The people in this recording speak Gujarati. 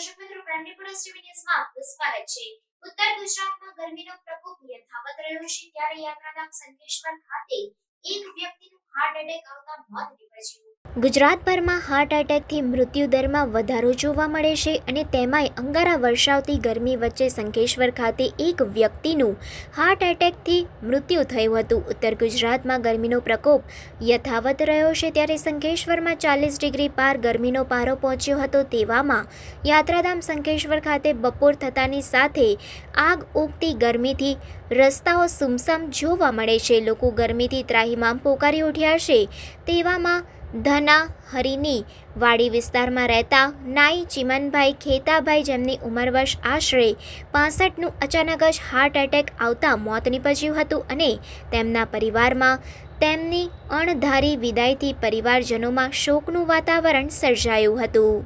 દર્શક મિત્રો પ્રાંતિપુરા સ્ટીવી ન્યૂઝમાં છે ઉત્તર ગુજરાતમાં ગરમીનો પ્રકોપ યથાવત રહ્યો છે ત્યારે યાત્રાધામ સંકેશ્વર ખાતે એક વ્યક્તિનું હાર્ટ એટેક આવતા મોત નીપજ્યું ગુજરાતભરમાં હાર્ટ એટેકથી મૃત્યુદરમાં વધારો જોવા મળે છે અને તેમાંય અંગારા વર્ષાવતી ગરમી વચ્ચે સંકેશ્વર ખાતે એક વ્યક્તિનું હાર્ટ એટેકથી મૃત્યુ થયું હતું. ઉત્તર ગુજરાતમાં ગરમીનો પ્રકોપ યથાવત રહ્યો છે ત્યારે સંકેશ્વરમાં ચાલીસ ડિગ્રી પાર ગરમીનો પારો પહોંચ્યો હતો. તેવામાં યાત્રાધામ સંકેશ્વર ખાતે બપોર થતાની સાથે આગ ઉગતી ગરમીથી રસ્તાઓ સુમસામ જોવા મળે છે. લોકો ગરમીથી ત્રાહીમામ પોકારી ઉઠ્યા છે. તેવામાં ધના, હરિની વાડી વિસ્તારમાં રહેતા નાઈ ચિમનભાઈ ખેતાભાઈ જેમની ઉંમર આશરે પાસઠનું અચાનક જ હાર્ટ એટેક આવતા મોત નીપજ્યું હતું અને તેમના પરિવારમાં તેમની અણધારી વિદાયથી પરિવારજનોમાં શોકનું વાતાવરણ સર્જાયું હતું.